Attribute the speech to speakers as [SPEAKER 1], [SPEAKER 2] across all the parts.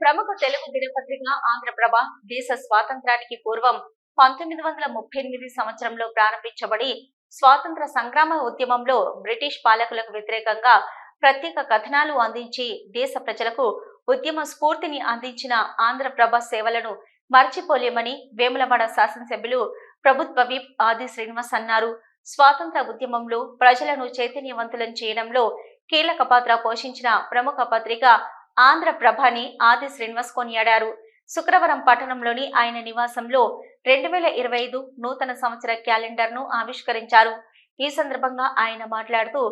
[SPEAKER 1] ప్రముఖ తెలుగు దినపత్రిక ఆంధ్రప్రభ దేశ స్వాతంత్రానికి పూర్వం పంతొమ్మిది వందల ముప్పై ఎనిమిది సంవత్సరంలో ప్రారంభించబడి స్వాతంత్ర సంగ్రామ ఉద్యమంలో బ్రిటిష్ పాలకులకు వ్యతిరేకంగా ప్రత్యేక కథనాలు అందించి దేశ ప్రజలకు ఉద్యమ స్ఫూర్తిని అందించిన ఆంధ్రప్రభ సేవలను మర్చిపోలేమని వేములవాడ శాసనసభ్యులు ప్రభుత్వ విప్ ఆది శ్రీనివాస్ అన్నారు. స్వాతంత్ర ఉద్యమంలో ప్రజలను చైతన్యవంతులను చేయడంలో కీలక పాత్ర పోషించిన ప్రముఖ పత్రిక ఆంధ్రప్రభని ఆది శ్రీనివాస్ కొనియాడారు. శుక్రవారం పట్టణంలోని ఆయన నివాసంలో రెండు వేల ఇరవై ఐదు నూతన సంవత్సర క్యాలెండర్ను ఆవిష్కరించారు. ఈ సందర్భంగా ఆయన మాట్లాడుతూ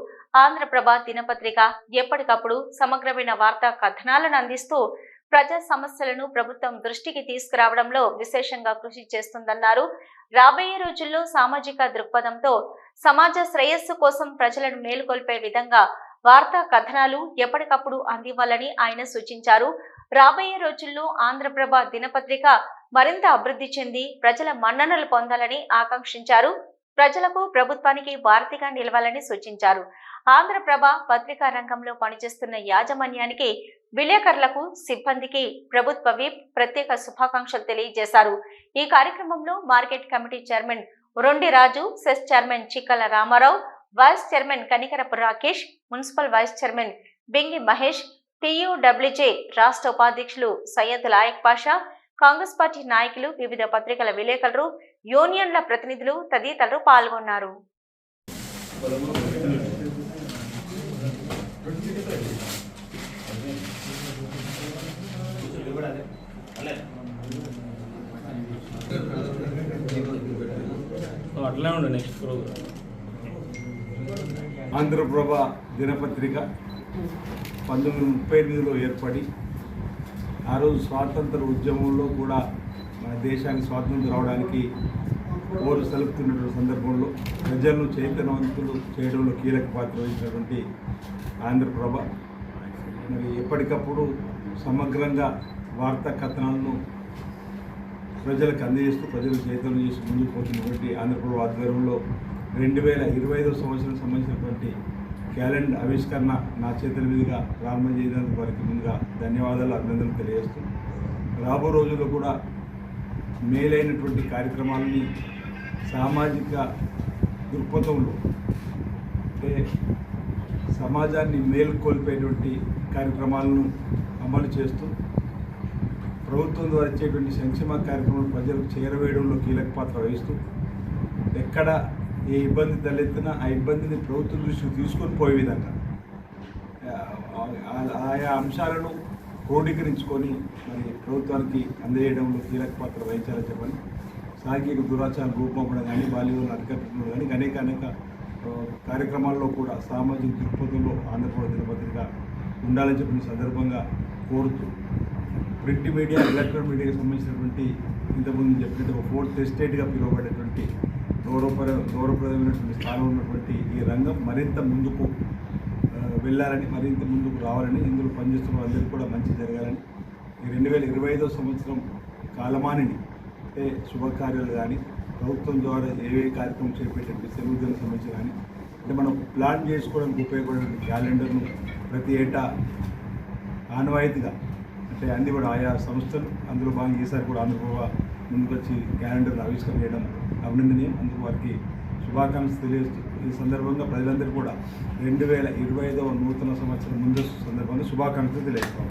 [SPEAKER 1] ఆంధ్రప్రభ దినపత్రిక ఎప్పటికప్పుడు సమగ్రమైన వార్తా కథనాలను అందిస్తూ ప్రజా సమస్యలను ప్రభుత్వం దృష్టికి తీసుకురావడంలో విశేషంగా కృషి చేస్తుందన్నారు. రాబోయే రోజుల్లో సామాజిక దృక్పథంతో సమాజ శ్రేయస్సు కోసం ప్రజలను మేలుకొల్పే విధంగా వార్తా కథనాలు ఎప్పటికప్పుడు అందివ్వాలని ఆయన సూచించారు. రాబోయే రోజుల్లో ఆంధ్రప్రభ దినపత్రిక మరింత అభివృద్ధి చెంది ప్రజల మన్ననలు పొందాలని ఆకాంక్షించారు. ప్రజలకు ప్రభుత్వానికి వారధిగా నిలవాలని సూచించారు. ఆంధ్రప్రభ పత్రికా రంగంలో పనిచేస్తున్న యాజమాన్యానికి విలేకరులకు సిబ్బందికి ప్రభుత్వ విప్ ప్రత్యేక శుభాకాంక్షలు తెలియజేశారు. ఈ కార్యక్రమంలో market committee chairman Rondi Raju cess chairman Chikkala Ramarao vice chairman Kanikarapu Rakesh municipal vice chairman Bingi Mahesh TUWJ రాష్ట్ర ఉపాధ్యక్షులు సయ్యద్ లాయక్ పాషా కాంగ్రెస్ పార్టీ నాయకులు వివిధ పత్రికల విలేకరులు యూనియన్ల ప్రతినిధులు తదితరులు పాల్గొన్నారు.
[SPEAKER 2] అట్లే ఉండు నెక్స్ట్ ప్రోగ్రామ్
[SPEAKER 3] ఆంధ్రప్రభ దినపత్రిక పంతొమ్మిది వందల ముప్పై ఎనిమిదిలో ఏర్పడి ఆ రోజు స్వాతంత్ర ఉద్యమంలో కూడా మన దేశానికి స్వాతంత్రం రావడానికి ఓరు సలుపుతున్నటువంటి సందర్భంలో ప్రజలను చైతన్యవంతులు చేయడంలో కీలక పాత్ర వహించినటువంటి ఆంధ్రప్రభ మరి ఎప్పటికప్పుడు సమగ్రంగా వార్తా కథనాలను ప్రజలకు అందజేస్తూ ప్రజలు చైతన్యం చేసి ముందుకు పోతున్నటువంటి ఆంధ్రప్రభ ఆధ్వర్యంలో రెండు వేల ఇరవై ఐదో సంవత్సరం సంబంధించినటువంటి క్యాలెండర్ ఆవిష్కరణ నా చేతుల మీదుగా ప్రారంభం చేయడానికి వారికి ముందుగా ధన్యవాదాలు అభినందనలు తెలియజేస్తూ రాబో రోజుల్లో కూడా మేలైనటువంటి కార్యక్రమాలని సామాజిక దృక్పథంలో అంటే సమాజాన్ని మేల్కొల్పేటువంటి కార్యక్రమాలను అమలు చేస్తూ ప్రభుత్వం ద్వారా ఇచ్చేటువంటి సంక్షేమ కార్యక్రమాలు ప్రజలకు చేరవేయడంలో కీలక పాత్ర వహిస్తూ ఎక్కడ ఏ ఇబ్బంది తలెత్తినా ఆ ఇబ్బందిని ప్రభుత్వం దృష్టికి తీసుకొని పోయే విధంగా. ఆయా అంశాలను క్రోడీకరించుకొని మరి ప్రభుత్వానికి అందజేయడంలో కీలక పాత్ర వహించాలని చెప్పని సాంఘిక దురాచారం రూపంలో కానీ బాలీవుడ్ అరికట్టడం కానీ అనేక అనేక కార్యక్రమాల్లో కూడా సామాజిక దృక్పథంలో ఆంధ్రప్రదేశ్ దినపత్రిక ఉండాలని చెప్పిన సందర్భంగా కోరుతూ ప్రింట్ మీడియా ఎలక్ట్రానిక్ మీడియాకి సంబంధించినటువంటి ఇంతకుముందు చెప్పినట్టు ఒక ఫోర్త్ ఎస్టేట్గా పిలువబడేటువంటి గౌరవపర గౌరవప్రదమైనటువంటి స్థానం ఉన్నటువంటి ఈ రంగం మరింత ముందుకు వెళ్ళాలని మరింత ముందుకు రావాలని ఇందులో పనిచేస్తున్న వాళ్ళందరికీ కూడా మంచి జరగాలని ఈ రెండు వేల ఇరవై ఐదో సంవత్సరం కాలమానిని అంటే శుభకార్యాలు కానీ ప్రభుత్వం ద్వారా ఏవే కార్యక్రమం చేపట్టేటువంటి తెలుగుదేశం సంబంధించి కానీ అంటే మనం ప్లాన్ చేసుకోవడానికి ఉపయోగపడే క్యాలెండర్ను ప్రతి ఏటా ఆనవాయితీగా అంటే అన్ని కూడా ఆయా సంస్థలు అందులో భాగంగా ఈసారి కూడా అనుభవ ముందుకొచ్చి క్యాలెండర్ను క్యాలెండర్ ఆవిష్కరణ చేయడం అభినందనీయం. అందుకు వారికి శుభాకాంక్షలు తెలియజేస్తూ ఈ సందర్భంగా ప్రజలందరూ కూడా రెండు వేల ఇరవై ఐదవ నూతన సంవత్సరం ముందస్తు సందర్భంగా శుభాకాంక్షలు తెలియజేస్తాం